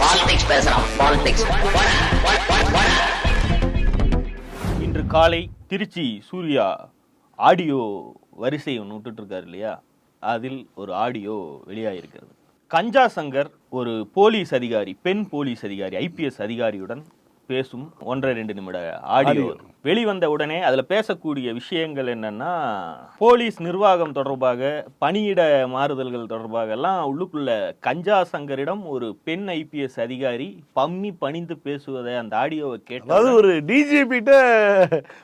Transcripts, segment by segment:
Politics பேசுறான் politics இன்று காலை திருச்சி சூர்யா ஆடியோ வரிசை ஒன்று விட்டுட்டு இருக்காரு இல்லையா? அதில் ஒரு ஆடியோ வெளியாகிருக்கிறது கஞ்சா சங்கர் ஒரு போலீஸ் அதிகாரி பெண் போலீஸ் அதிகாரி ஐபிஎஸ் அதிகாரியுடன் பேசும் ஒன்றரை ரெண்டு நிமிட ஆடியோ வெளிவந்த உடனே அதுல பேசக்கூடிய விஷயங்கள் என்னன்னா போலீஸ் நிர்வாகம் தொடர்பாக பணியிட மாறுதல்கள் தொடர்பாக எல்லாம் உள்ளுக்குள்ள கஞ்சா சங்கரிடம் ஒரு பெண் ஐபிஎஸ் அதிகாரி பம்மி பணிந்து பேசுவதை அந்த ஆடியோவை கேட்ட அதாவது ஒரு டிஜிபிட்ட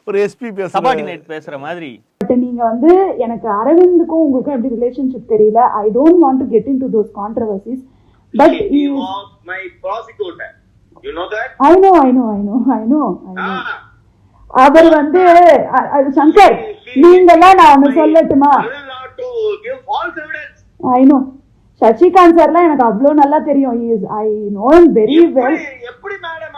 ஒரு எஸ்பி சபார்டினேட் பேசுற மாதிரி. பட் நீங்க வந்து எனக்கு அரவிந்துக்கும் உங்களுக்கும் எப்படி ரிலேஷன்ஷிப் தெரியல? I don't want to get into those controversies but my prosecutor. You know that? I know I know I know I know Ah. அவர் வந்து சங்கர் நீங்கெல்லாம் நான் ஒண்ணு சொல்லட்டுமா. ஐ நோ சசிகாந்த் சார்லாம் எனக்கு அவ்வளோ நல்லா தெரியும். Is I know very well எப்படி மேடம்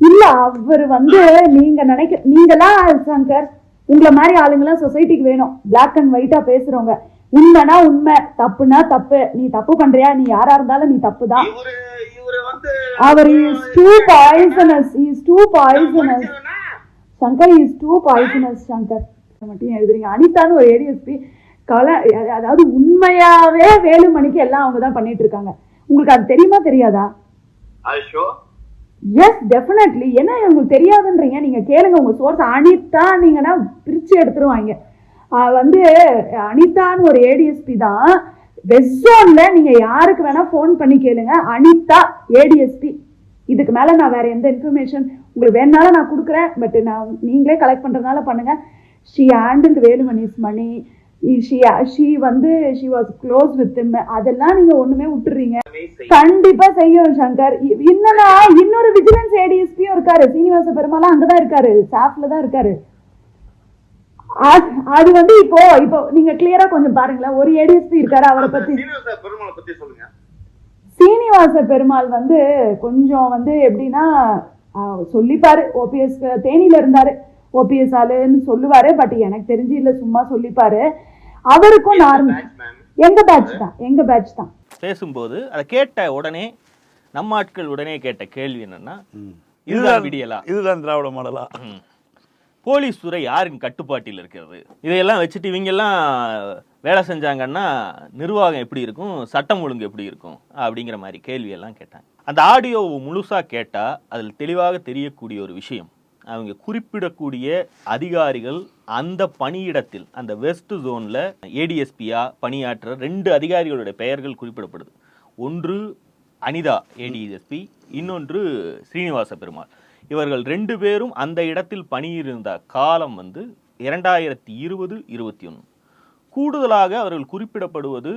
இல்ல அவர் வந்து நீங்க நினைக்க நீங்களாம் சங்கர் உங்களை மாதிரி ஆளுங்களாம் சொசைட்டிக்கு வேணும். பிளாக் அண்ட் ஒயிட்டா பேசுறவங்க. உண்மைனா உண்மை தப்புனா தப்பு. நீ தப்பு பண்றியா? நீ யாரா இருந்தாலும் நீ தப்பு தான் அவர் is too poisonous is too poisonous? Shankar is too poisonous Shankar. மட்டும் எழுதுறீங்க. அனிதான்னு ஒரு ஏடிஎஸ்பி கலை அதாவது உண்மையாவே வேலுமணிக்கு எல்லாம் அவங்க தான் பண்ணிட்டு இருக்காங்க. உங்களுக்கு அது தெரியுமா தெரியாதா? எஸ் டெஃபினெட்லி என்ன உங்களுக்கு தெரியாதுன்றீங்க. நீங்க கேளுங்க உங்க சோர்ஸ் அனிதா நீங்கன்னா பிரிச்சு எடுத்துருவாங்க. வந்து அனிதான்னு ஒரு ஏடிஎஸ்பி தான் வெஸ்ட் ஜோன்ல நீங்க யாருக்கு வேணா ஃபோன் பண்ணி கேளுங்க. அனிதா ஏடிஎஸ்பி இதுக்கு மேல நான் வேற எந்த இன்ஃபர்மேஷன் உங்களுக்கு வேணாலும் நான் கொடுக்குறேன். பட் நான் நீங்களே கலெக்ட் பண்றதுனால பண்ணுங்க. She handle Velumani's money she she வந்து ஷி வாஸ் க்ளோஸ் வித் அதெல்லாம் நீங்க ஒண்ணுமே விட்டுறீங்க. கண்டிப்பா செய்யும் சங்கர். இ- என்னன்னா இன்னொரு விஜிலன்ஸ் ஏடிஎஸ்பியும் இருக்காரு. சீனிவாச பெருமாள் அங்கதான் இருக்காரு. ஸ்டாஃப்ல தான் இருக்காரு. அது- அது வந்து இப்போ இப்போ நீங்க கிளியரா கொஞ்சம் பாருங்களேன். ஒரு ஏடிஎஸ்பி இருக்காரு அவரை பத்தி. சீனிவாச பெருமாளை பத்தி சொல்லுங்க. சீனிவாச பெருமாள் வந்து கொஞ்சம் வந்து எப்படின்னா சொல்லிப்பாரு. ஓபிஎஸ் தேனியில இருந்தாரு. ஓபிஎஸ் ஆளுன்னு சொல்லுவாரு. பட் எனக்கு தெரிஞ்சு இல்ல சும்மா சொல்லிப்பாரு. அவருக்கும் நார்மல். எங்க பேட்ச் தான்? எங்க பேட்ச் தான்? பேசும்போது அதை கேட்ட உடனே நம்ம ஆட்கள் உடனே கேட்ட கேள்வி என்னன்னா இதுதான் விடியலா? இதுதான் திராவிட மாடலா. போலீஸ் துறை யாரின் கட்டுப்பாட்டில் இருக்கிறது? இதையெல்லாம் வச்சுட்டு இவங்கெல்லாம் வேலை செஞ்சாங்கன்னா நிர்வாகம் எப்படி இருக்கும்? சட்டம் ஒழுங்கு எப்படி இருக்கும்? அப்படிங்கிற மாதிரி கேள்வியெல்லாம் கேட்டாங்க. அந்த ஆடியோ முழுசாக கேட்டால் அதில் தெளிவாக தெரியக்கூடிய ஒரு விஷயம் அவங்க குறிப்பிடக்கூடிய அதிகாரிகள் அந்த பணியிடத்தில் அந்த வெஸ்ட் ஜோனில் ஏடிஎஸ்பியா பணியாற்ற ரெண்டு அதிகாரிகளுடைய பெயர்கள் குறிப்பிடப்படுது. ஒன்று அனிதா ஏடிஎஸ்பி இன்னொன்று ஸ்ரீனிவாச பெருமாள். இவர்கள் ரெண்டு பேரும் அந்த இடத்தில் பணியிருந்த காலம் வந்து இரண்டாயிரத்தி இருபது இருபத்தி ஒன்று. கூடுதலாக அவர்கள் குறிப்பிடப்படுவது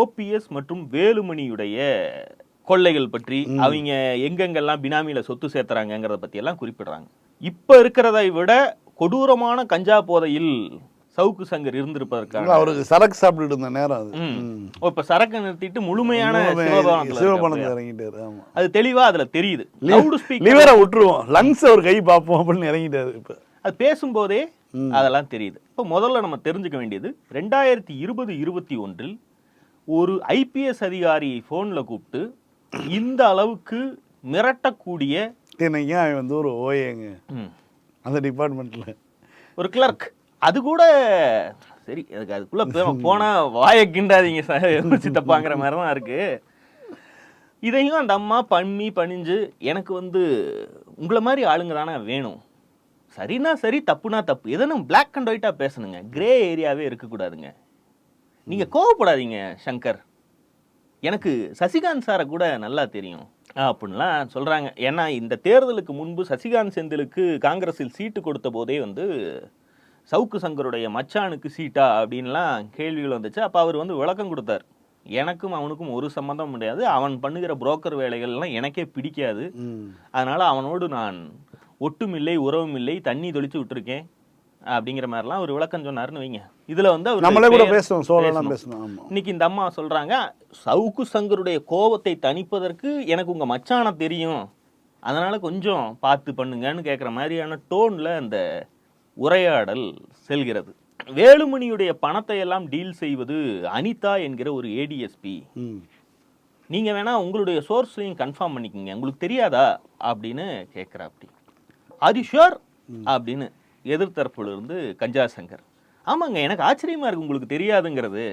ஓபிஎஸ் மற்றும் வேலுமணியுடைய கொள்ளைகள் பற்றி. அவங்க எங்கெங்கெல்லாம் பினாமியில சொத்து சேர்த்துறாங்கிறத பத்தி எல்லாம் குறிப்பிடுறாங்க. இப்ப இருக்கிறதை விட கொடூரமான கஞ்சா போதையில் சவுக்கு சங்கர் இருந்திருப்பதற்கான அவருக்கு சரக்கு சாப்பிட்டுட்டு இருந்த நேரம் அது. இப்ப சரக்கு நிறுத்திட்டு முழுமையான இருக்காரு. இறங்கிட்டாரு. ஆமா. அது தெளிவா அதுல தெரியுது. லவுட் ஸ்பீக்கர் லிவரை விட்டுருவோம். லங்ஸ் ஒரு கை பார்ப்போம் அப்படின்னு இறங்கிட்டாரு இப்ப. அது பேசும்போதே அதெல்லாம் தெரியுது. இப்போ முதல்ல நம்ம தெரிஞ்சுக்க வேண்டியது ரெண்டாயிரத்தி இருபது இருபத்தி ஒன்றில் ஒரு ஐபிஎஸ் அதிகாரியை ஃபோன்ல கூப்பிட்டு இந்த அளவுக்கு மிரட்டக்கூடிய அவன் வந்து ஒரு ஓஏங்க? அந்த டிபார்ட்மெண்ட்ல ஒரு கிளர்க் அது கூட சரி அதுக்கு அதுக்குள்ள போ- போனா வாயை கிண்டாதீங்க சார். சித்தப்பாங்கிற மாதிரி தான் இருக்கு. இதையும் அந்த அம்மா பண்ணி பணிஞ்சு எனக்கு வந்து உங்களை மாதிரி ஆளுங்க தானே வேணும். சரினா சரி தப்புனா தப்பு. எதனும் பிளாக் அண்ட் ஒயிட்டா பேசணுங்க. கிரே ஏரியாவே இருக்கக்கூடாதுங்க. நீங்க கோவப்படாதீங்க சங்கர். எனக்கு சசிகாந்த் சாரை கூட நல்லா தெரியும். அப்படின்லாம் சொல்றாங்க. ஏன்னா இந்த தேர்தலுக்கு முன்பு சசிகாந்த் செந்திலுக்கு காங்கிரஸில் சீட்டு கொடுத்த போதே வந்து சவுக்கு சங்கருடைய மச்சானுக்கு சீட்டா அப்படின்லாம் கேள்விகள் வந்துச்சு. அப்போ அவர் வந்து விளக்கம் கொடுத்தார். எனக்கும் அவனுக்கும் ஒரு சம்மந்தம் முடியாது அவன் பண்ணுகிற புரோக்கர் வேலைகள்லாம் எனக்கே பிடிக்காது. அதனால அவனோடு நான் ஒட்டுமில்லை உறவுமில்லை தண்ணி தொளிச்சு விட்டுருக்கேன் அப்படிங்கிற மாதிரிலாம் ஒரு விளக்கம் சொன்னாருன்னு வைங்க. இதுல வந்து அவருடைய நம்மளே கூட பேசுவோம் சோழலாம் பேசணும். இன்னைக்கு இந்த அம்மா சொல்றாங்க சவுக்கு சங்கருடைய கோபத்தை தணிப்பதற்கு எனக்கு உங்க மச்சான தெரியும். அதனால கொஞ்சம் பார்த்து பண்ணுங்கன்னு கேட்குற மாதிரியான டோன்ல அந்த உரையாடல் செல்கிறது. வேலுமணியுடைய பணத்தை எல்லாம் டீல் செய்வது அனிதா என்கிற ஒரு ஏடிஎஸ்பி. நீங்கள் வேணால் உங்களுடைய சோர்ஸ்லையும் கன்ஃபார்ம் பண்ணிக்கோங்க. உங்களுக்கு தெரியாதா? அப்படின்னு கேட்குறா அப்படி அது ஷுர் அப்படின்னு எதிர்த்தரப்புல இருந்து கஞ்சா சங்கர் ஆமாங்க எனக்கு ஆச்சரியமா இருக்கு. உங்களுக்கு தெரியாதுங்கிறது.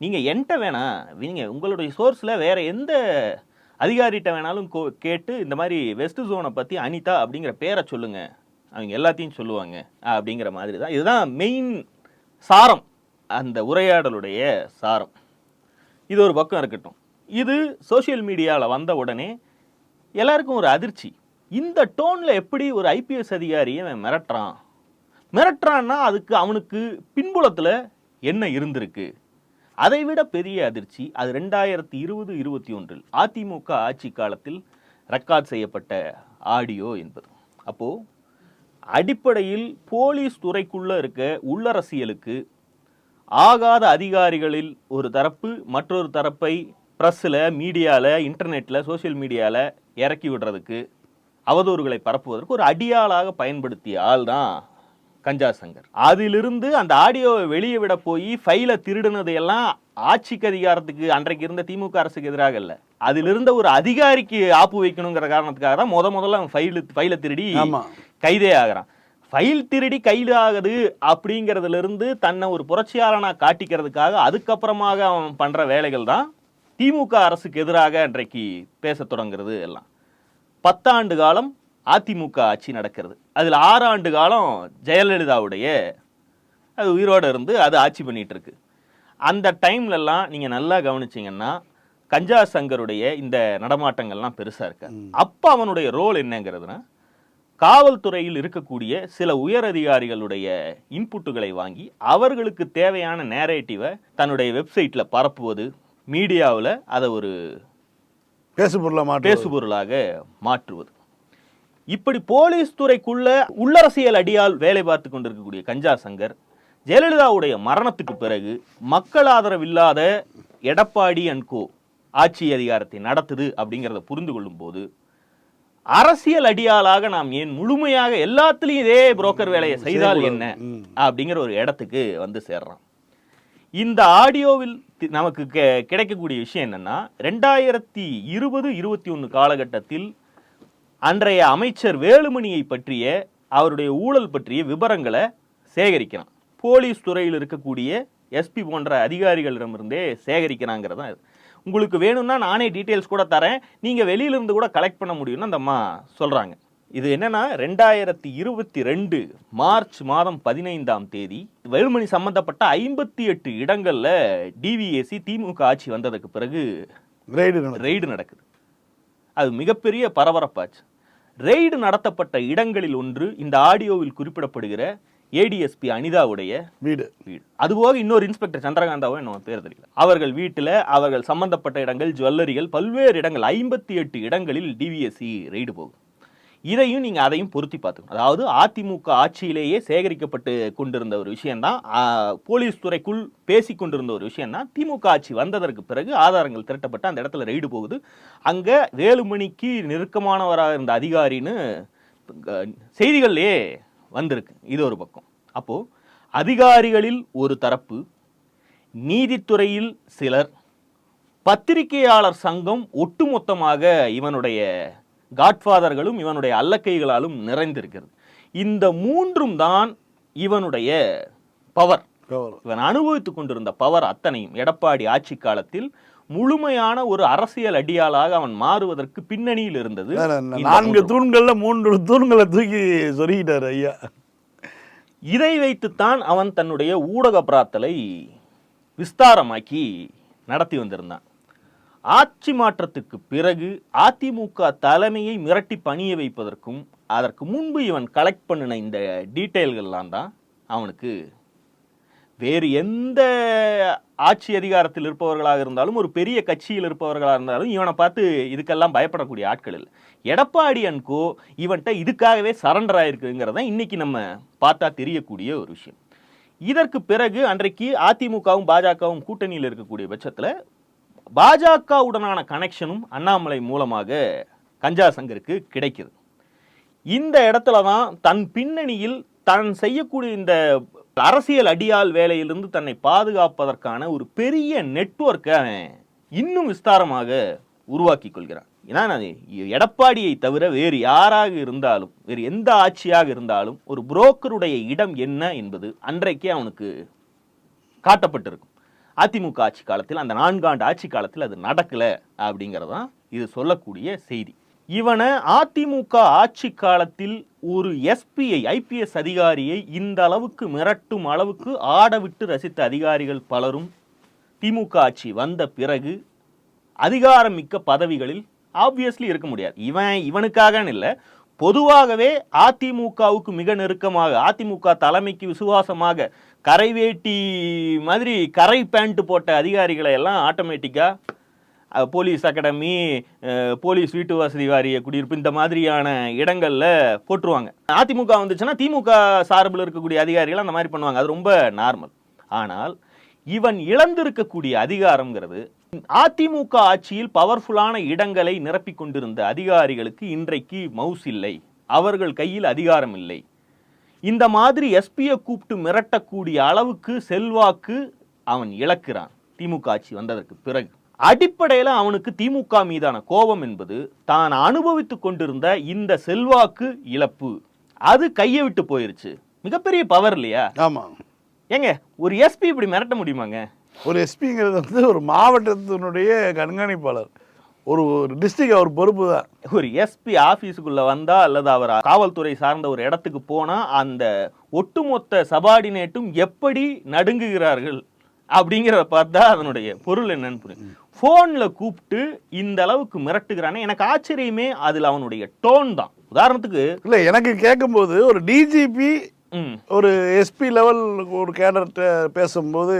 நீங்க என்கிட்ட வேணாம் நீங்க உங்களுடைய சோர்ஸ்ல வேற எந்த அதிகாரிகிட்ட வேணாலும் கேட்டு இந்த மாதிரி வெஸ்ட் ஜோனை பத்தி அனிதா அப்படிங்கிற பேரை சொல்லுங்க. அவங்க எல்லாத்தையும் சொல்லுவாங்க அப்படிங்கிற மாதிரி தான் இதுதான் மெயின் சாரம். அந்த உரையாடலுடைய சாரம். இது ஒரு பக்கம் இருக்கட்டும். இது சோஷியல் மீடியாவில் வந்த உடனே எல்லாருக்கும் ஒரு அதிர்ச்சி. இந்த டோனில் எப்படி ஒரு ஐபிஎஸ் அதிகாரியை அவன் மிரட்டுறான்? மிரட்டுறான்னா அதுக்கு அவனுக்கு பின்புலத்தில் என்ன இருந்திருக்கு? அதை விட பெரிய அதிர்ச்சி அது ரெண்டாயிரத்தி இருபது இருபத்தி ஒன்றில் அதிமுக ஆட்சி காலத்தில் ரெக்கார்ட் செய்யப்பட்ட ஆடியோ என்பது. அப்போது அடிப்படையில் போலீஸ் துறைக்குள்ளே இருக்க உள்ளரசியலுக்கு ஆகாத அதிகாரிகளில் ஒரு தரப்பு மற்றொரு தரப்பை ப்ரெஸ்ஸில் மீடியாவில் இன்டர்நெட்டில் சோஷியல் மீடியாவில் இறக்கி விடுறதுக்கு அவதூறுகளை பரப்புவதற்கு ஒரு அடியாளாக பயன்படுத்திய ஆள் தான் கஞ்சா சங்கர். அதிலிருந்து அந்த ஆடியோவை வெளியே விட போய் ஃபைலை திருடுனதையெல்லாம் ஆட்சிக்கு அதிகாரத்துக்கு அன்றைக்கு இருந்த திமுக அரசுக்கு எதிராக இல்லை. அதிலிருந்த ஒரு அதிகாரிக்கு ஆப்பு வைக்கணுங்கிற காரணத்துக்காக தான் முத முதல்ல ஃபைலு ஃபைலை திருடி கைதே ஆகிறான். ஃபைல் திருடி கைது ஆகுது அப்படிங்கிறதுல இருந்து தன்னை ஒரு புரட்சியாளனா காட்டிக்கிறதுக்காக அதுக்கப்புறமாக அவன் பண்ற வேலைகள் தான் திமுக அரசுக்கு எதிராக அன்றைக்கு பேசத் தொடங்குறது எல்லாம். பத்தாண்டு காலம் அதிமுக ஆட்சி நடக்கிறது. அதில் ஆறாண்டு காலம் ஜெயலலிதாவுடைய அது உயிரோடு இருந்து அது ஆட்சி பண்ணிட்டு இருக்கு அந்த டைம்லலாம் நீங்கள் நல்லா கவனிச்சீங்கன்னா கஞ்சா சங்கருடைய இந்த நடமாட்டங்கள்லாம் பெருசாக இருக்காது. அப்போ அவனுடைய ரோல் என்னங்கிறதுனா காவல்துறையில் இருக்கக்கூடிய சில உயர் அதிகாரிகளுடைய இன்புட்டுகளை வாங்கி அவர்களுக்கு தேவையான நேரேட்டிவை தன்னுடைய வெப்சைட்டில் பரப்புவது மீடியாவில் அதை ஒரு பேசு பொருளை மாட்டு பேசுபொருளாக மாற்றுவது. இப்படி போலீஸ் துறைக்குள்ள உள்ளரசியல் அடியால் வேலை பார்த்து கொண்டிருக்கக்கூடிய கஞ்சா சங்கர் ஜெயலலிதாவுடைய மரணத்துக்கு பிறகு மக்கள் ஆதரவில்லாத எடப்பாடி அண்ட் கோ ஆட்சி அதிகாரத்தை நடத்துது அப்படிங்கிறத புரிந்து கொள்ளும் போது அரசியல் அடியாளாக நாம் ஏன் முழுமையாக எல்லாத்துலயும் இதே புரோக்கர் வேலையை செய்தால் என்ன? அப்படிங்கிற ஒரு இடத்துக்கு வந்து சேர்றான் இந்த ஆடியோவில் நமக்கு கெ- கிடைக்கக்கூடிய விஷயம் என்னன்னா ரெண்டாயிரத்தி இருபது இருபத்தி ஒன்று காலகட்டத்தில் அன்றைய அமைச்சர் வேலுமணியை பற்றிய அவருடைய ஊழல் பற்றிய விவரங்களை சேகரிக்கிறான் போலீஸ் துறையில் இருக்கக்கூடிய எஸ்பி போன்ற அதிகாரிகளிடமிருந்தே சேகரிக்கிறாங்கிறது தான் இது. உங்களுக்கு வேணும்னா நானே டீட்டெயில்ஸ் கூட தரேன். நீங்கள் வெளியிலிருந்து கூட கலெக்ட் பண்ண முடியும்னு அந்த அம்மா சொல்கிறாங்க இது என்னன்னா ரெண்டாயிரத்தி இருபத்தி ரெண்டு மார்ச் மாதம் பதினைந்தாம் தேதி வேலுமணி சம்பந்தப்பட்ட ஐம்பத்தி எட்டு இடங்கள்ல டிவிஏசி திமுக ஆட்சி வந்ததுக்கு பிறகு ரெய்டு ரெய்டு நடக்குது. அது மிகப்பெரிய பரபரப்பாச்சு. ரெய்டு நடத்தப்பட்ட இடங்களில் ஒன்று இந்த ஆடியோவில் குறிப்பிடப்படுகிற ஏடிஎஸ்பி அனிதாவுடைய வீடு. வீடு. அதுபோக இன்னொரு இன்ஸ்பெக்டர் சந்திரகாந்தாவும் என்ன பேர் தெரியல. அவர்கள் வீட்டில் அவர்கள் சம்பந்தப்பட்ட இடங்கள் ஜுவல்லரிகள் பல்வேறு இடங்கள் ஐம்பத்தி எட்டு இடங்களில் டிவிஎஸ்சி ரெய்டு போகும். இதையும் நீங்க அதையும் பொருத்தி பார்த்துக்கணும். அதாவது அதிமுக ஆட்சியிலேயே சேகரிக்கப்பட்டு கொண்டிருந்த ஒரு விஷயம்தான் ஆ, போலீஸ் துறைக்குள் பேசிக் கொண்டிருந்த ஒரு விஷயம்தான் திமுக ஆட்சி வந்ததற்கு பிறகு ஆதாரங்கள் திரட்டப்பட்டு அந்த இடத்துல ரெய்டு போகுது. அங்க வேலுமணிக்கு நெருக்கமானவராக இருந்த அதிகாரின்னு செய்திகள்லயே வந்திருக்கு. இது ஒரு பக்கம். அப்போ அதிகாரிகளில் ஒரு தரப்பு நீதித்துறையில் சிலர் பத்திரிகையாளர் சங்கம் ஒட்டுமொத்தமாக இவனுடைய காட்ஃபாதர்களும் இவனுடைய அல்லக்கைகளாலும் நிறைந்திருக்கிறது. இந்த மூன்றும் தான் இவனுடைய பவர் இவன் அனுபவித்துக் கொண்டிருந்த பவர் அத்தனையும். எடப்பாடி ஆட்சி காலத்தில் முழுமையான ஒரு அரசியல் அடியாளாக அவன் மாறுவதற்கு பின்னணியில் இருந்தது. நான்கு. தூண்கள்ல மூன்று தூண்களை தூக்கி சொருகிட்டாரு ஐயா. இதை வைத்துத்தான் அவன் தன்னுடைய ஊடக பிராத்தலை விஸ்தாரமாக்கி நடத்தி வந்திருந்தான். ஆட்சி மாற்றத்துக்கு பிறகு அதிமுக தலைமையை மிரட்டி பணிய வைப்பதற்கும் அதற்கு முன்பு இவன் கலெக்ட் பண்ணின இந்த டீட்டெயில்கள்லாம் தான் அவனுக்கு வேறு எந்த ஆட்சி அதிகாரத்தில் இருப்பவர்களாக இருந்தாலும் ஒரு பெரிய கட்சியில் இருப்பவர்களாக இருந்தாலும் இவனை பார்த்து இதுக்கெல்லாம் பயப்படக்கூடிய ஆட்கள் இல்லை. எடப்பாடி அன்கோ இவன்கிட்ட இதுக்காகவே சரண்டர் ஆயிருக்குங்கிறத இன்னைக்கு நம்ம பார்த்தா தெரியக்கூடிய ஒரு விஷயம். இதற்கு பிறகு அன்றைக்கு அதிமுகவும் பாஜகவும் கூட்டணியில் இருக்கக்கூடிய பட்சத்தில் பாஜகவுடனான கனெக்ஷனும் அண்ணாமலை மூலமாக கஞ்சா சங்கருக்கு கிடைக்குது. இந்த இடத்துல தான் தன் பின்னணியில் தான் செய்யக்கூடிய இந்த அரசியல் அடியால் வேலையிலிருந்து தன்னை பாதுகாப்பதற்கான ஒரு பெரிய நெட்வொர்க்கை அவன் இன்னும் விஸ்தாரமாக உருவாக்கி கொள்கிறான். ஏன்னா நான் எடப்பாடியை தவிர வேறு யாராக இருந்தாலும் வேறு எந்த ஆட்சியாக இருந்தாலும் ஒரு புரோக்கருடைய இடம் என்ன என்பது அன்றைக்கே அவனுக்கு காட்டப்பட்டிருக்கும். அதிமுக ஆட்சி காலத்தில் அந்த நான்காண்டு ஆட்சி காலத்தில் அது நடக்கல அப்படிங்கிறதான் இது சொல்லக்கூடிய செய்தி. இவனை அதிமுக ஆட்சி காலத்தில் ஒரு எஸ்பிஐ ஐபிஎஸ் அதிகாரியை இந்த அளவுக்கு மிரட்டும் அளவுக்கு ஆடவிட்டு ரசித்த அதிகாரிகள் பலரும் திமுக ஆட்சி வந்த பிறகு அதிகாரம் மிக்க பதவிகளில் ஆப்வியஸ்லி இருக்க முடியாது. இவன் இவனுக்காகன்னு இல்லை. பொதுவாகவே அதிமுகவுக்கு மிக நெருக்கமாக அதிமுக தலைமைக்கு விசுவாசமாக கரைவேட்டி மாதிரி கரை பேண்ட் போட்ட அதிகாரிகளை எல்லாம் ஆட்டோமேட்டிக்காக போலீஸ் அகாடமி போலீஸ் வீட்டு வசதி வாரிய குடியிருப்பு இந்த மாதிரியான இடங்களில் போட்டுருவாங்க. அதிமுக வந்துச்சுன்னா திமுக சார்பில் இருக்கக்கூடிய அதிகாரிகள் அந்த மாதிரி பண்ணுவாங்க. அது ரொம்ப நார்மல். ஆனால் இவன் இழந்திருக்கக்கூடிய அதிகாரம்ங்கிறது அதிமுக ஆட்சியில் பவர்ஃபுல்லான இடங்களை நிரப்பிக் கொண்டிருந்த அதிகாரிகளுக்கு இன்றைக்கு மவுஸ் இல்லை. அவர்கள் கையில் அதிகாரம் இல்லை. இந்த மாதிரி எஸ்பியை கூப்பிட்டு மிரட்டக்கூடிய அளவுக்கு செல்வாக்கு அவன் இழக்கிறான். திமுக ஆட்சி வந்ததற்கு பிறகு. அடிப்படையில் அவனுக்கு திமுக மீதான கோபம் என்பது தான் அனுபவித்துக் கொண்டிருந்த இந்த செல்வாக்கு இழப்பு. அது கையை விட்டு போயிருச்சு. மிகப்பெரிய பவர் இல்லையா? ஆமாம் ஏங்க ஒரு எஸ்பி இப்படி மிரட்ட முடியுமாங்க? ஒரு எஸ்பிங்கிறது வந்து ஒரு மாவட்டத்தினுடைய கண்காணிப்பாளர். ஒரு ஒரு டிஸ்ட்ரிக்ட் அவர் பொறுப்பு தான். ஒரு எஸ்பி ஆபீஸுக்குள்ள வந்தா அல்லது அவர் காவல்துறை சார்ந்த ஒரு இடத்துக்கு போனா அந்த ஒட்டுமொத்த சபார்டினேட்டும் எப்படி நடுங்குகிறார்கள் அப்படிங்கிறத பார்த்தா அதனுடைய பொருள் என்னன்னு புரியும். ஃபோன்ல கூப்பிட்டு இந்த அளவுக்கு மிரட்டுகிறானே. எனக்கு ஆச்சரியமே அதுல அவனுடைய டோன் தான். உதாரணத்துக்கு இல்லை எனக்கு கேட்கும்போது ஒரு டிஜிபி ஒரு எஸ்பி லெவல் ஒரு கேடர்கிட்ட பேசும்போது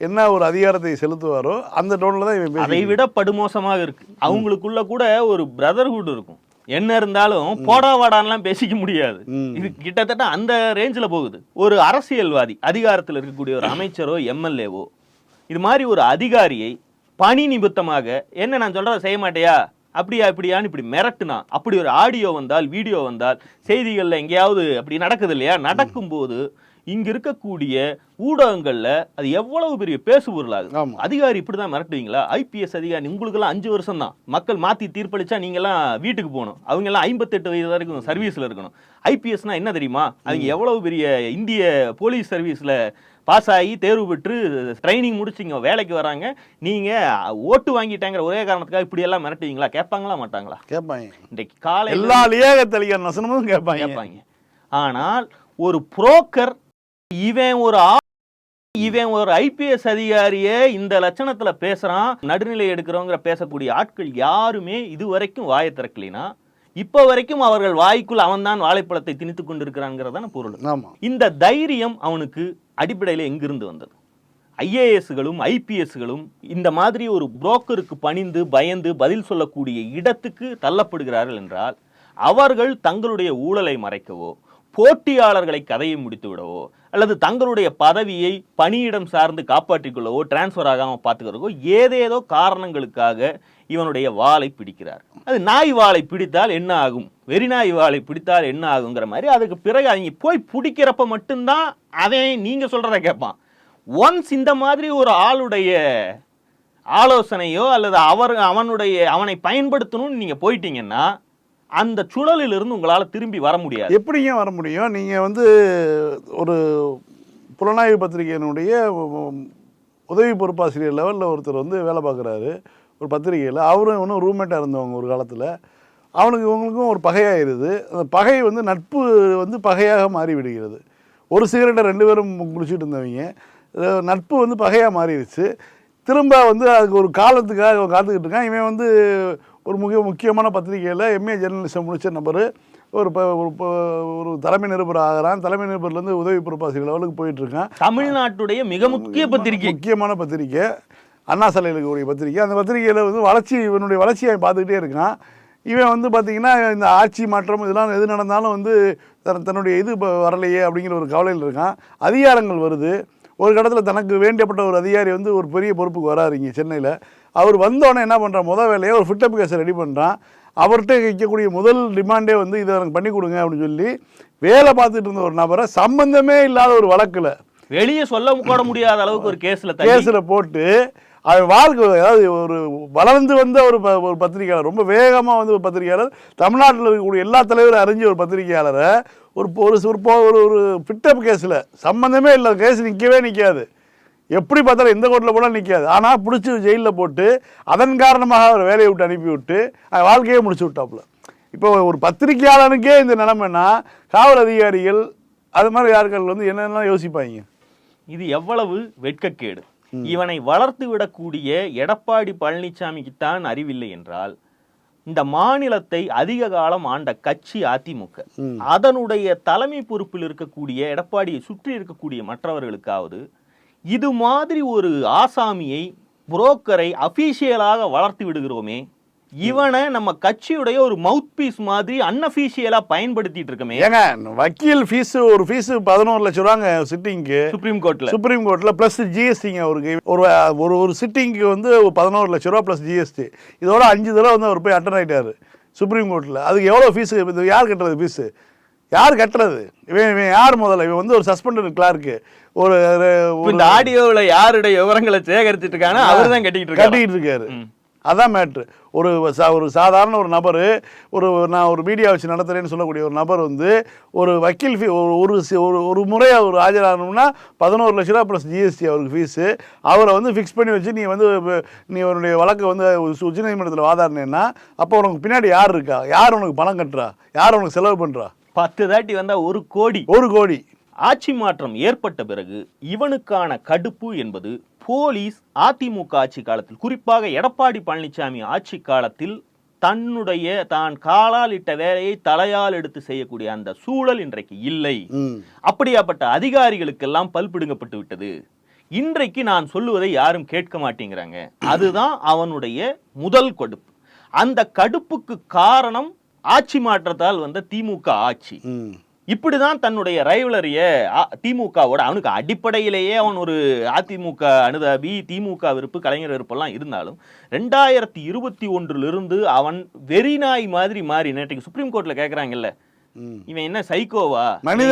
என்ன ஒரு அதிகாரத்தை செலுத்துவாரோ அந்த டோனில் தான் இவன் அதை விட படுமோசமாக இருக்கு. அவங்களுக்குள்ள கூட ஒரு பிரதர்ஹுட் இருக்கும். என்ன இருந்தாலும் போடா வாடான்லாம் பேசிக்க முடியாது. இது கிட்டத்தட்ட அந்த ரேஞ்சில் போகுது. ஒரு அரசியல்வாதி அதிகாரத்தில் இருக்கக்கூடிய ஒரு அமைச்சரோ எம்எல்ஏவோ இது மாதிரி ஒரு அதிகாரியை பணி நிமித்தமாக என்ன நான் சொல்றதை செய்ய மாட்டேயா? அப்படியா இப்படியான்னு இப்படி மிரட்டுனா அப்படி ஒரு ஆடியோ வந்தால் வீடியோ வந்தால் செய்திகள்ல எங்கேயாவது அப்படி நடக்குது இல்லையா? நடக்கும்போது இங்க இருக்கக்கூடிய ஊடகங்கள்ல அது எவ்வளவு பெரிய பேசுபொருளாகுது. அதிகாரி இப்படிதான் மிரட்டுவீங்களா? ஐபிஎஸ் அதிகாரி உங்களுக்கெல்லாம் அஞ்சு வருஷம் தான் மக்கள் மாத்தி தீர்ப்பளிச்சா நீங்கெல்லாம் வீட்டுக்கு போகணும். அவங்க எல்லாம் ஐம்பத்தெட்டு வயது வரைக்கும் சர்வீஸ்ல இருக்கணும். ஐபிஎஸ்னா என்ன தெரியுமா? அவங்க எவ்வளவு பெரிய இந்திய போலீஸ் சர்வீஸ்ல பாஸ் ஆகி தேர்வு பெற்று ட்ரைனிங் முடிச்சு இங்க வேலைக்கு வராங்க. நீங்க ஓட்டு வாங்கிட்டாங்கிற ஒரே காரணத்துக்காக இப்படி எல்லாம் மிரட்டுவீங்களா? கேட்பாங்களா மாட்டாங்களா? கேட்பாங்க. இன்றைக்கு காலை எல்லா லியாக நசனமும் கேட்பாங்க. கேட்பாங்க. ஆனால் ஒரு புரோக்கர் இவன் ஒரு ஆ- இவன் ஒரு ஐபிஎஸ் அதிகாரியே இந்த லட்சணத்துல பேசுறான். நடுநிலை எடுக்கிறோங்கிற பேசக்கூடிய ஆட்கள் யாருமே இதுவரைக்கும் வாயை திறக்கலைனா இப்ப வரைக்கும் அவர்கள் வாய்க்குள் அவன்தான் வாழைப்பழத்தை திணித்துக் கொண்டிருக்கிறான்ங்கிறதான பொருள். ஆமாம் இந்த தைரியம் அவனுக்கு அடிப்படையில் எங்கிருந்து வந்தது? ஐஏஎஸ்களும் ஐபிஎஸ்களும் இந்த மாதிரி ஒரு புரோக்கருக்கு பணிந்து பயந்து பதில் சொல்லக்கூடிய இடத்துக்கு தள்ளப்படுகிறார்கள் என்றால் அவர்கள் தங்களுடைய ஊழலை மறைக்கவோ போட்டியாளர்களை கதையை முடித்து விடவோ அல்லது தங்களுடைய பதவியை பணியிடம் சார்ந்து காப்பாற்றிக் கொள்ளவோ டிரான்ஸ்ஃபர் ஆகாமல் பார்த்துக்கிறதோ ஏதேதோ காரணங்களுக்காக இவனுடைய வாளை பிடிக்கிறார். அது நாய் வாளை பிடித்தால் என்ன ஆகும்? வெறிநாய் வாளை பிடித்தால் என்ன ஆகுங்கிற மாதிரி அதுக்கு பிறகு அவங்க போய் பிடிக்கிறப்ப மட்டும்தான் அவன் நீங்கள் சொல்கிறத கேட்பான். ஒன்ஸ் இந்த மாதிரி ஒரு ஆளுடைய ஆலோசனையோ அல்லது அவர் அவனுடைய அவனை பயன்படுத்தணும்னு நீங்கள் போயிட்டீங்கன்னா அந்த சுழலிலிருந்து உங்களால் திரும்பி வர முடியாது. எப்படிங்க வர முடியும்? நீங்கள் வந்து ஒரு புலனாய்வு பத்திரிகையினுடைய உதவி பொறுப்பாசிரியர் லெவலில் ஒருத்தர் வந்து வேலை பார்க்குறாரு ஒரு பத்திரிகையில் அவரும் இவனும் ரூம்மேட்டாக இருந்தவங்க ஒரு காலத்தில் அவனுக்கு இவங்களுக்கும் ஒரு பகையாயிருது. அந்த பகை வந்து நட்பு வந்து பகையாக மாறி விடுகிறது ஒரு சிகரெட்டை ரெண்டு பேரும் குடிச்சிட்டு இருந்தவங்க நட்பு வந்து பகையாக மாறிடுச்சு திரும்ப வந்து அதுக்கு ஒரு காலத்துக்காக காத்துக்கிட்டு இருக்கான். இவன் வந்து ஒரு முக்கிய முக்கியமான பத்திரிகையில் எம்ஏ ஜெர்னலிசம் முடித்த நபர். ஒரு ஒரு தலைமை நிருபர் ஆகிறான். தலைமை நிருபர்லேருந்து உதவி பொறுப்பாசிரியர் லெவலுக்கு போயிட்டு இருக்கான். தமிழ்நாட்டுடைய மிக முக்கிய பத்திரிகை. முக்கியமான பத்திரிக்கை அண்ணா சாலையில் இருக்கக்கூடிய பத்திரிக்கை அந்த பத்திரிக்கையில் வந்து வளர்ச்சி இவனுடைய வளர்ச்சியை அவன் பார்த்துக்கிட்டே இருக்கான். இவன் வந்து பார்த்திங்கன்னா இந்த ஆட்சி மாற்றம் இதெல்லாம் எது நடந்தாலும் வந்து தன் தன்னுடைய இது இப்போ வரலையே அப்படிங்கிற ஒரு கவலையில் இருக்கான். அதிகாரங்கள் வருது. ஒரு இடத்துல தனக்கு வேண்டியப்பட்ட ஒரு அதிகாரி வந்து ஒரு பெரிய பொறுப்புக்கு வராரு இங்கே சென்னையில். அவர் வந்தோடனே என்ன பண்ணுறான் முதல் வேலையை ஒரு ஃபிட்டப் கேஸை ரெடி பண்ணுறான் அவர்கிட்ட வைக்கக்கூடிய முதல் டிமாண்டே வந்து இதை எனக்கு பண்ணி கொடுங்க அப்படின்னு சொல்லி வேலை பார்த்துட்டு இருந்த ஒரு நபரை சம்பந்தமே இல்லாத ஒரு வழக்கில் வெளியே சொல்ல கூட முடியாத அளவுக்கு ஒரு கேஸ்ல கேஸில் போட்டு அவன் வாழ்க்கை அதாவது ஒரு வளர்ந்து வந்த ஒரு ப ஒரு பத்திரிகையாளர் ரொம்ப வேகமாக வந்து ஒரு பத்திரிகையாளர் தமிழ்நாட்டில் இருக்கக்கூடிய எல்லா தலைவரும் அறிஞ்ச ஒரு பத்திரிகையாளரை ஒரு ஒரு ஒரு ஒரு ஃபிட்டப் பிட்டப் கேஸில் சம்மந்தமே இல்லை கேஸ் நிற்கவே நிற்காது எப்படி பார்த்தாலும் எந்த கோர்ட்டில் போனால் நிற்காது ஆனால் பிடிச்சி ஜெயிலில் போட்டு அதன் காரணமாக அவர் வேலையை விட்டு அனுப்பிவிட்டு அவன் வாழ்க்கையே முடிச்சு விட்டாப்புல. இப்போ ஒரு பத்திரிகையாளனுக்கே இந்த நிலமைன்னா காவல் அதிகாரிகள் அது மாதிரி யாருக்கள் வந்து என்னென்ன யோசிப்பாங்க? இது எவ்வளவு வெட்கக்கேடு? இவனை வளர்த்து விடக்கூடிய எடப்பாடி பழனிசாமிக்குத்தான் அறிவில்லை என்றால் இந்த மாநிலத்தை அதிக காலம் ஆண்ட கட்சி அதிமுக அதனுடைய தலைமை பொறுப்பில் இருக்கக்கூடிய எடப்பாடியை சுற்றி இருக்கக்கூடிய மற்றவர்களுக்காவது இது மாதிரி ஒரு ஆசாமியை புரோக்கரை அபிஷியலாக வளர்த்து விடுகிறோமே இவனை நம்ம கட்சியுடைய ஒரு மவுத் பீஸ் மாதிரி அன்அபிஷியலா பயன்படுத்திட்டு இருக்கமே. ஏங்க வக்கீல் ஃபீஸ் ஒரு ஃபீஸ் பதினோரு லட்சம் ரூபாங்க சிட்டிங்க்கு சுப்ரீம் கோர்ட்ல சுப்ரீம் கோர்ட்டில் ப்ளஸ் ஜிஎஸ்டிங்க அவருக்கு ஒரு ஒரு ஒரு சிட்டிங்க்கு வந்து பதினோரு லட்ச ரூபா ப்ளஸ் ஜிஎஸ்டி இதோட அஞ்சு தடவை வந்து அவர் போய் அட்டன் ஆகிட்டாரு சுப்ரீம் கோர்ட்டில் அதுக்கு எவ்வளோ ஃபீஸு இது யார் கட்டுறது ஃபீஸு யார் கட்டுறது? இவன் இவன் யார் முதல்ல? இவன் வந்து ஒரு சஸ்பெண்டட் கிளார்க்கு ஒரு இந்த ஆடியோவுல யாருடைய விவரங்களை சேகரிச்சிட்டு இருக்கானோ அவர் தான் கட்டிக்கிட்டு கட்டிக்கிட்டு இருக்காரு. அதான் மேட்ரு ஒரு சா- ஒரு சாதாரண ஒரு நபர் ஒரு நான் ஒரு மீடியா வச்சு நடத்துறேன்னு சொல்லக்கூடிய ஒரு நபர் வந்து ஒரு வக்கீல் ஃபீ ஒரு ஒரு ஒரு முறை அவர் ஆஜராகணும்னா பதினோரு லட்ச ரூபா ப்ளஸ் ஜிஎஸ்டி அவருக்கு ஃபீஸு அவரை வந்து ஃபிக்ஸ் பண்ணி வச்சு நீ வந்து நீ உன்னுடைய வழக்கை வந்து உச்ச- உச்சநீதிமன்றத்தில் வாதாடினேன்னா அப்போ உனக்கு பின்னாடி யார் இருக்கா? யார் உனக்கு பணம் கட்டுறா? யார் உனக்கு செலவு பண்ணுறா பத்து தாட்டி வந்தா ஒரு கோடி. ஒரு கோடி. ஆட்சி மாற்றம் ஏற்பட்ட பிறகு இவனுக்கான கடுப்பு என்பது போலீஸ் அதிமுக ஆட்சி காலத்தில் குறிப்பாக எடப்பாடி பழனிசாமி ஆட்சி காலத்தில் தன்னுடைய தான் காலால் இட்ட வேலையை தலையால் எடுத்து செய்யக்கூடிய அந்த சூழல் இன்றைக்கு இல்லை. அப்படியாப்பட்ட அதிகாரிகளுக்கெல்லாம் பல்பிடுங்கப்பட்டு விட்டது. இன்றைக்கு நான் சொல்லுவதை யாரும் கேட்க மாட்டேங்கிறாங்க. அதுதான் அவனுடைய முதல் கடுப்பு. அந்த கடுப்புக்கு காரணம் ஆட்சி மாற்றத்தால் வந்த திமுக ஆட்சி. ம் இப்படிதான் தன்னுடைய ரைவலரிய திமுகவோட அவனுக்கு அடிப்படையிலேயே அவன் ஒரு அதிமுக அனுதாபி திமுக விருப்பு கலைஞர் விருப்பெல்லாம் இருந்தாலும் ரெண்டாயிரத்தி இருபத்தி ஒன்றிலிருந்து அவன் வெறிநாய் மாதிரி மாறி நேற்றைக்கு சுப்ரீம் கோர்ட்ல கேக்குறாங்கல்ல. ம். இவன் என்ன சைக்கோவா மனித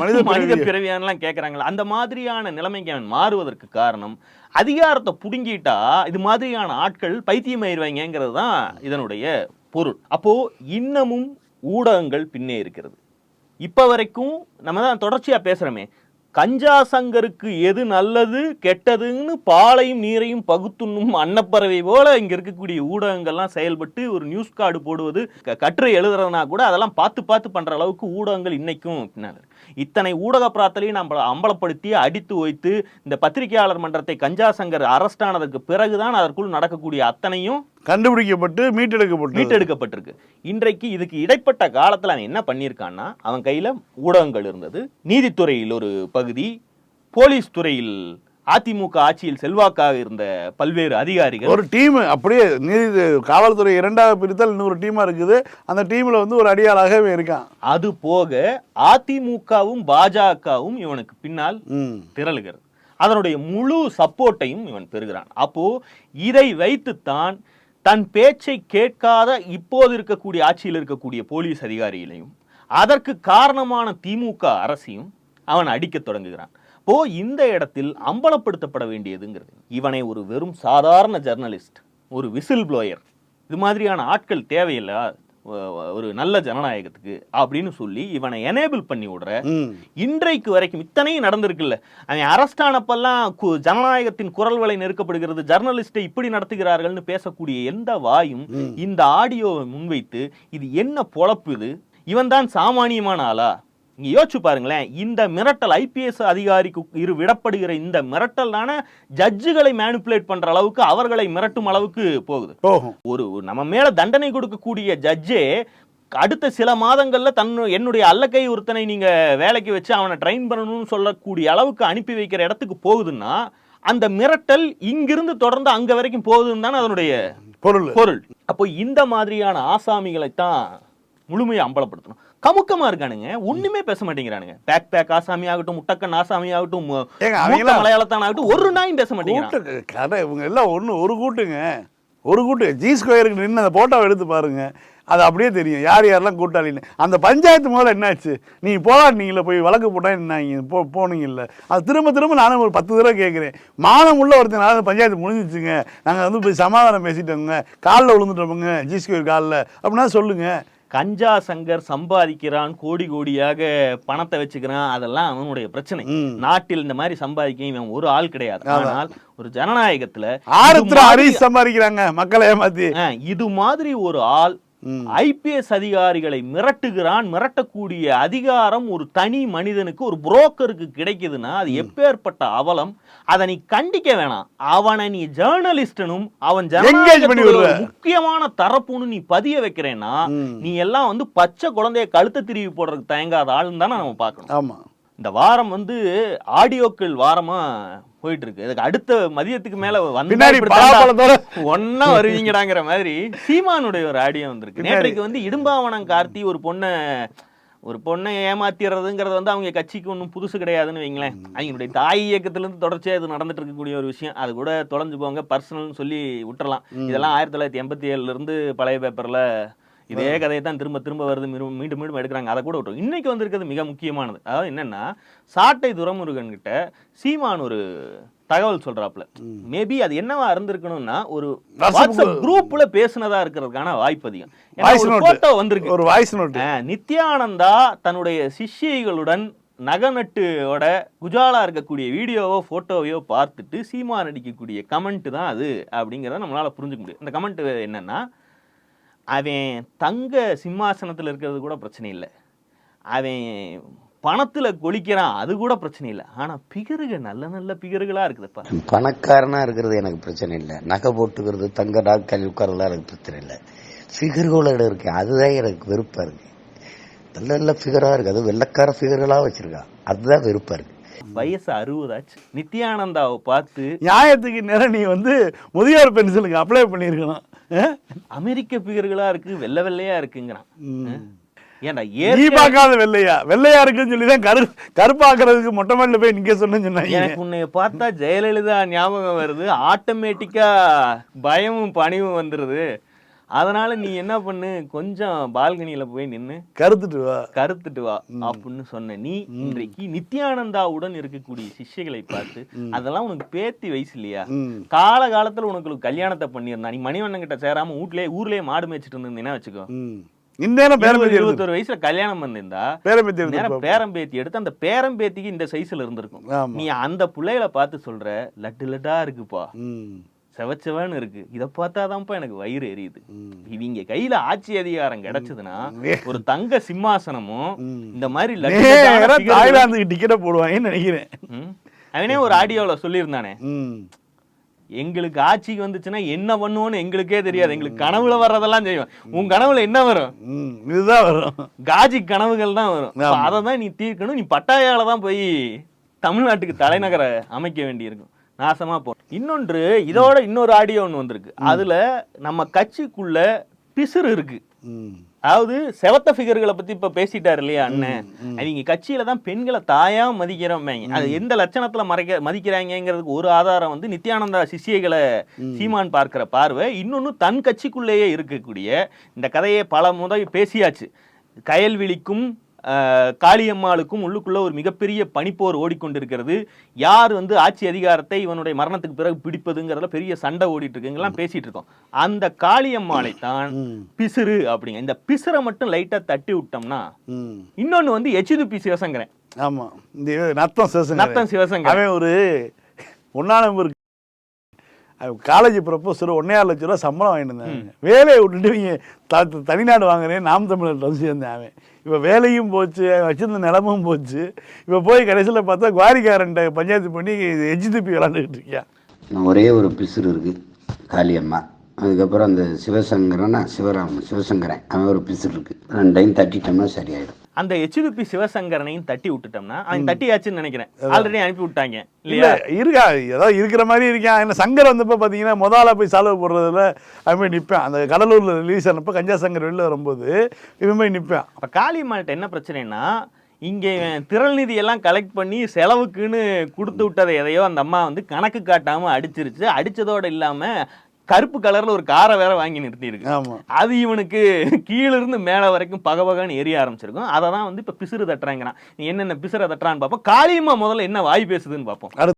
மனித பிறவியா? பிறவியான்லாம் கேக்குறாங்களா அந்த மாதிரியான நிலைமைக்கு அவன் மாறுவதற்கு காரணம் அதிகாரத்தை புடுங்கிட்டா இது மாதிரியான ஆட்கள் பைத்தியமாயிருவாங்கிறது தான் இதனுடைய பொருள். அப்போ இன்னமும் ஊடகங்கள் பின்னே இருக்கிறது. இப்போ வரைக்கும் நம்ம தான் தொடர்ச்சியாக பேசுகிறோமே கஞ்சா சங்கருக்கு எது நல்லது கெட்டதுன்னு பாலையும் நீரையும் பகுத்துண்ணும் அன்னப்பறவை போல இங்கே இருக்கக்கூடிய ஊடகங்கள்லாம் செயல்பட்டு ஒரு நியூஸ் கார்டு போடுவது க- கட்டுரை எழுதுறதுனா கூட அதெல்லாம் பார்த்து பார்த்து பண்ணுற அளவுக்கு ஊடகங்கள் இன்னைக்கும் பின்னால் இருக்கு. இத்தனை ஊடக பிராத்தலையும் நம்ம அம்பலப்படுத்தி அடித்து வைத்து இந்த பத்திரிகையாளர் மன்றத்தை கஞ்சா சங்கர் அரஸ்ட் ஆனதுக்கு பிறகுதான் அதற்குள் நடக்கக்கூடிய அத்தனையும் கண்டுபிடிக்கப்பட்டு மீட்டெடுக்கப்பட்டு மீட்டெடுக்கப்பட்டிருக்கு. இன்றைக்கு இதுக்கு இடைப்பட்ட காலத்துல அவன் என்ன பண்ணியிருக்கான்னா அவன் கையில ஊடகங்கள் இருந்தது. நீதித்துறையில் ஒரு பகுதி போலீஸ் துறையில் அதிமுக ஆட்சியில் செல்வாக்காக இருந்த பல்வேறு அதிகாரிகள் ஒரு டீம் அப்படியே நீதி காவல்துறை இரண்டாக பிரித்தால் இன்னொரு டீமா இருக்குது. அந்த டீம்ல வந்து ஒரு அடியாளாகவே இருக்கான். அது போக அதிமுகவும் பாஜகவும் இவனுக்கு பின்னால் திரளுகிறது. அதனுடைய முழு சப்போர்ட்டையும் இவன் பெறுகிறான். அப்போ இதை வைத்துத்தான் தன் பேச்சை கேட்காத இப்போது இருக்கக்கூடிய ஆட்சியில் இருக்கக்கூடிய போலீஸ் அதிகாரிகளையும் அதற்கு காரணமான திமுக அரசையும் அவன் அடிக்கத் தொடங்குகிறான். அப்போ இந்த இடத்தில் அம்பலப்படுத்தப்பட வேண்டியதுங்கிறது. இவனை ஒரு வெறும் சாதாரண ஜர்னலிஸ்ட் ஒரு விசில் ப்ளோயர் இது மாதிரியான ஆட்கள் தேவையில்லை ஒரு நல்ல ஜனநாயகத்துக்கு அப்படின்னு சொல்லி இவனை எனேபிள் பண்ணி விடுற இன்றைக்கு வரைக்கும் இத்தனையும் நடந்திருக்குல்ல. அவன் அரஸ்ட் ஆனப்பெல்லாம் ஜனநாயகத்தின் குரல் வலை நெருக்கப்படுகிறது. ஜர்னலிஸ்டை இப்படி நடத்துகிறார்கள்னு பேசக்கூடிய எந்த வாயும் இந்த ஆடியோவை முன்வைத்து இது என்ன பொழப்பு இது? இவன் தான் சாமானியமான ஆளா? நீங்க யோசிச்சு பாருங்களேன் இந்த மிரட்டல் ஐபிஎஸ் அதிகாரிக்கு இரு விடப்படுகிற இந்த மிரட்டல் தானே ஜட்ஜுகளை மேனிப்புலேட் பண்ற அளவுக்கு அவர்களை மிரட்டும் அளவுக்கு போகுது. ஒரு நம்ம மேல தண்டனை கொடுக்கக்கூடிய ஜட்ஜே அடுத்த சில மாதங்கள்ல தன் என்னுடைய அல்லக்கை ஒருத்தனை நீங்க வேலைக்கு வச்சு அவனை ட்ரெயின் பண்ணணும்னு சொல்லக்கூடிய அளவுக்கு அனுப்பி வைக்கிற இடத்துக்கு போகுதுன்னா அந்த மிரட்டல் இங்கிருந்து தொடர்ந்து அங்க வரைக்கும் போகுதுன்னு தானே அதனுடைய பொருள். பொருள். அப்போ இந்த மாதிரியான ஆசாமிகளைத்தான் முழுமையை அம்பலப்படுத்தணும். கமுக்கமா இருக்கானுங்க. ஒண்ணுமே பேச மாட்டேங்கிறானுங்க. பேக் பேக் ஆசாமி ஆகட்டும் முட்டக்கன் ஆசாமி ஆகட்டும் மலையாளத்தான் ஆகட்டும் ஒரு நாயும் பேச மாட்டேங்கிறான். கூட்டு கடை இவங்க எல்லாம் ஒன்று ஒரு கூட்டுங்க. ஒரு கூட்டு ஜி ஸ்கொயருக்கு நின்று அந்த போட்டோவை எடுத்து பாருங்க. அது அப்படியே தெரியும். யார் யாரெல்லாம் கூட்டாளின்னு. அந்த பஞ்சாயத்து முதல்ல என்னாச்சு? நீங்கள் போராடினீங்களே போய் வழக்கு போட்டால் என்ன போ போனீங்கல்ல. அது திரும்ப திரும்ப நானும் ஒரு பத்து தடவை கேட்குறேன் மானம் உள்ள ஒருத்தன் நானும் பஞ்சாயத்து முடிஞ்சிச்சுங்க. நாங்கள் வந்து போய் சமாதானம் பேசிட்டோங்க. காலில் விழுந்துட்டோமுங்க ஜிஸ்கோர் காலில். அப்படின்னா சொல்லுங்கள் கஞ்சா சங்கர் சம்பாதிக்கிறான் கோடி கோடியாக பணத்தை வச்சுக்கிறான் அதெல்லாம் அவனுடைய பிரச்சனை. நாட்டில் இந்த மாதிரி சம்பாதிக்க இவன் ஒரு ஆள் கிடையாது ஆனால் ஒரு ஜனநாயகத்துல சம்பாதிக்கிறாங்க மக்களை ஏமாத்தி இது மாதிரி ஒரு ஆள். ஐபிஎஸ் அதிகாரிகளை மிரட்டுகிறான் மிரட்டக்கூடிய அதிகாரம் ஒரு தனி மனிதனுக்கு ஒரு புரோக்கருக்கு கிடைக்குதுன்னா அது எப்பேற்பட்ட அவலம் அதை நீ கண்டிக்க வேணாம். அவனை நீ ஜேர்னலிஸ்டனும் அவன் முக்கியமான தரப்புன்னு நீ பதிய வைக்கிறேன்னா. நீ எல்லாம் வந்து பச்சை குழந்தைய கழுத்தை திருவி போடுறதுக்கு தயங்காத ஆளுன்னு தானே நம்ம பார்க்கணும். ஆமாம் இந்த வாரம் வந்து ஆடியோக்கள் வாரமா போயிட்டு இருக்கு அதுக்கு அடுத்த மதியத்துக்கு மேல வந்து ஒன்னா வருவீங்கடாங்கிற மாதிரி சீமானுடைய ஒரு ஆடியோ வந்திருக்கு. நேற்றைக்கு வந்து இடும்பாவனம் கார்த்தி ஒரு பொண்ணை ஒரு பொண்ணை ஏமாத்திடுறதுங்கிறது வந்து அவங்க கட்சிக்கு ஒன்றும் புதுசு கிடையாதுன்னு வைங்களேன். அவங்களுடைய தாய் இயக்கத்திலிருந்து தொடர்ச்சியா இது நடந்துட்டு இருக்கக்கூடிய ஒரு விஷயம். அது கூட தொலைஞ்சு போங்க பர்சனல்னு சொல்லி விட்டுறலாம். இதெல்லாம் ஆயிரத்தி தொள்ளாயிரத்தி எண்பத்தி ஏழுல இருந்து பழைய பேப்பர்ல இதே கதையை தான் திரும்ப திரும்ப வருது மீண்டும் மீண்டும் எடுக்கிறாங்க. அதை கூட விட்டுரும் இன்னைக்கு வந்திருக்கிறது மிக முக்கியமானது. அதாவது என்னன்னா சாட்டை துரமுருகன் கிட்ட சீமான் ஒரு தகவல் சொல்றாப்ல மேபி அது என்னவா இருந்திருக்கணும்னா ஒரு வாட்ஸ்அப் குரூப்ல பேசுனதா இருக்கிறதுக்கான வாய்ப்பு அதிகம். ஏன்னா Voice ஒரு note. போட்டோ வந்திருக்கு. ஒரு வாய்ஸ் நோட்டு. ஆ, நித்யானந்தா தன்னுடைய சிஷ்யைகளுடன் நகநட்டுவோட குஜாலா இருக்கக்கூடிய வீடியோவோ போட்டோவையோ பார்த்துட்டு சீமான் அடிக்கக்கூடிய கமெண்ட் தான் அது அப்படிங்கிறத நம்மளால புரிஞ்சுக்க முடியும். இந்த கமெண்ட் என்னன்னா அவன் தங்க சிம்மாசனத்தில் இருக்கிறது கூட பிரச்சனை இல்லை. அவன் பணத்துல கொளிக்கிறான் அது கூட பிரச்சனை இல்லை. ஆனா பிகருக நல்ல நல்ல பிகருகளா இருக்குதுப்பா. பணக்காரனா இருக்கிறது எனக்கு பிரச்சனை இல்லை. நகை போட்டுக்கிறது தங்க நாட்கள் உட்காரலாம் எனக்கு பிரச்சனை இல்லை. ஃபிகர்களோட இருக்கு. அதுதான் எனக்கு வெறுப்பா இருக்கு. நல்ல நல்ல ஃபிகரா இருக்கு. அது வெள்ளக்கார ஃபிகர்களா வச்சிருக்கான் அதுதான் வெறுப்பா இருக்கு. வயசு அறுபதாச்சு நித்யானந்தாவை பார்த்து நியாயத்துக்கு நேரம் நீ வந்து முதியோர் பென்ஷனுக்கு அப்ளை பண்ணியிருக்கணும்? அமெரிக்க பிகர்களா இருக்கு வெள்ளை வெள்ளையா இருக்குங்கிறான். ஏன்டா ஏற்கனவே பார்க்காத வெள்ளையா. வெள்ளையா இருக்குன்னு சொல்லி தான் கரு கருப்பாக்குறதுக்கு மொட்டை மாடியில் போய் நிக்க சொன்னேன்னு சொன்னாங்க. எனக்கு உன்னை பார்த்தா ஜெயலலிதா ஞாபகம் வருது. ஆட்டோமேட்டிக்கா பயமும் பணிவும் வந்துருது. அதனால நீ என்ன பண்ணு? கொஞ்சம் பால்கனியில போய் நின்னு கருத்துட்டு வா. கருத்துட்டு வா அப்படின்னு சொன்ன. நீ இன்றைக்கு நித்யானந்தாவுடன் இருக்கக்கூடிய சிஷ்யகளை பார்த்து அதெல்லாம் உனக்கு பேத்தி வயசு இல்லையா. கால காலத்துல உனக்கு கல்யாணத்தை பண்ணியிருந்தா நீ மணிவண்ணன் கிட்ட சேராம வீட்லயே ஊர்லயே மாடு மேய்ச்சிட்டு இருந்தீங்கன்னா வச்சுக்கோ. இருபத்தொரு வயசுல கல்யாணம் பண்ணிருந்தா பேரம்பேத்தி எடுத்து நேரம் பேரம்பேத்தி எடுத்து அந்த பேரம்பேத்திக்கு இந்த சைஸ்ல இருந்திருக்கும். நீ அந்த புள்ளைகளை பார்த்து சொல்ற லட்டு லட்டா இருக்குப்பா. செவச்சவன்னு இருக்கு. இத பார்த்தாதான்ப்பா எனக்கு வயிறு எரியுது. இவங்க கையில ஆட்சி அதிகாரம் கிடைச்சதுன்னா ஒரு தங்க சிம்மாசனமும். இந்த மாதிரி தாய்லாந்துக்கு டிக்கெட்டை போடுவாங்கன்னு நினைக்கிறேன். அவனே ஒரு ஆடியோல சொல்லியிருந்தானே. எங்களுக்கு ஆட்சிக்கு வந்துச்சுன்னா என்ன பண்ணுவோன்னு எங்களுக்கே தெரியாது. எங்களுக்கு கனவுல வர்றதெல்லாம் செய்வோம். உன் கனவுல என்ன வரும். இதுதான் வரும். காஜி கனவுகள் தான் வரும். அதை தான் நீ தீர்க்கணும். நீ பட்டாயால தான் போய் தமிழ்நாட்டுக்கு தலைநகரை அமைக்க வேண்டியிருக்கும். நாசமா போ இன்னொன்று இதோட இன்னொரு ஆடியோ ஒன்று வந்திருக்கு. அதுல நம்ம கட்சிக்குள்ள பிசுறு இருக்கு. அதாவது செவத்த ஃபிகர்களை பத்தி இப்ப பேசிட்டாரு இல்லையா அண்ணன்? அவங்க கட்சியில தான் பெண்களை தாயா மதிக்கிறோம்பாங்க அது எந்த லட்சணத்துல மறைக்க மதிக்கிறாங்கங்கிறதுக்கு ஒரு ஆதாரம் வந்து நித்யானந்தா சிஷ்யைகளை சீமான் பார்க்கிற பார்வை. இன்னொன்னு தன் கட்சிக்குள்ளேயே இருக்கக்கூடிய இந்த கதையை பல முறை பேசியாச்சு. கயல்விழிக்கும் காளியம்மாளுக்கும் உள்ளுக்குள்ள ஒரு மிகப்பெரிய பனிப்போர் ஓடிக்கொண்டிருக்கிறது. யார் வந்து ஆட்சி அதிகாரத்தை இவனுடைய மரணத்துக்கு பிறகு பிடிப்பதுங்கிறதுல பெரிய சண்டை ஓடிட்டு இருக்குங்கெல்லாம் பேசிட்டு இருக்கோம் அந்த காளியம்மாளை தான் பிசிறு அப்படிங்க. இந்த பிசுரை மட்டும் லைட்டா தட்டி விட்டோம்னா. இன்னொன்னு வந்து எச்சிதுப்பி சிவசங்கரன். ஆமா. இந்த நத்தம் சேசன் நத்தம் சிவசங்கரன். அவன் ஒரு ஒன்னா நம்பர் காலேஜ் ப்ரொஃபஸர் ஒன்னே லட்ச ரூபா சம்பளம் வாங்கிட்டு இருந்தாங்க வேலையை விட்டுட்டு இவங்க த தனிநாடு வாங்குறேன் நாம் தமிழர் சேர்ந்தேன் அவன். இப்போ வேலையும் போச்சு வச்சிருந்த நிலமும் போச்சு. இப்போ போய் கடைசியில் பார்த்தா குவாரிக்காரன்ட்ட பஞ்சாயத்து பண்ணி எஜ்ஜிதிப்பி விளாண்டுக்கிட்டு இருக்கியா? ஒரே ஒரு பிசுறு இருக்குது காளியம்மா அதுக்கப்புறம் அந்த சிவசங்கரன்னா சிவராமன் சிவசங்கரன். அவன் ஒரு பிசுறு இருக்குது ரெண்டையும் தட்டிட்டோம்னா சரியாயிடும். அந்த எச்சிதுப்பி சிவசங்கரனையும் தட்டி விட்டுட்டோம்னா அவன் தட்டியாச்சுன்னு நினைக்கிறேன். ஆல்ரெடி அனுப்பி விட்டாங்க இல்ல இல்லையா? இருக்கா ஏதோ இருக்கிற மாதிரி இருக்கான். என்ன சங்கர் வந்தப்போ பார்த்தீங்கன்னா முதல்ல போய் செலவு போடுறதுல அவன் போய் நிற்பேன் அந்த கடலூரில் ரிலீஸ் ஆனப்போ கஞ்சா சங்கர் வெளில வரும்போது இவன் போய் நிற்பான் அப்ப காளியம்மாள்கிட்ட என்ன பிரச்சனைனா இங்க திரள் நிதி எல்லாம் கலெக்ட் பண்ணி செலவுக்குன்னு கொடுத்து விட்டதை எதையோ அந்த அம்மா வந்து கணக்கு காட்டாம அடிச்சிருச்சு. அடிச்சதோட இல்லாம கருப்பு கலர்ல ஒரு காரை வேற வாங்கி நிறுத்தி இருக்கு ஆமா. அது இவனுக்கு கீழ இருந்து மேல வரைக்கும் பகபகன்னு எரிய ஆரம்பிச்சிருக்கும். அதை தான் வந்து இப்ப பிசுறு தட்டுறாங்கிறான். நீ என்னென்ன பிசுற தட்டுறான்னு பார்ப்போம். காளியம்மா முதல்ல என்ன வாய் பேசுதுன்னு பார்ப்போம்.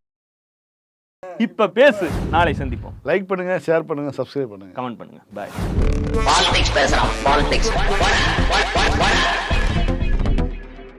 இப்ப பேசு நாளை சந்திப்போம். லைக் பண்ணுங்க ஷேர் பண்ணுங்க சப்ஸ்கிரைப் பண்ணுங்க. கமெண்ட் பண்ணுங்க. பாய் பாலிடிக்ஸ் பேசுறான். பாலிடிக்ஸ்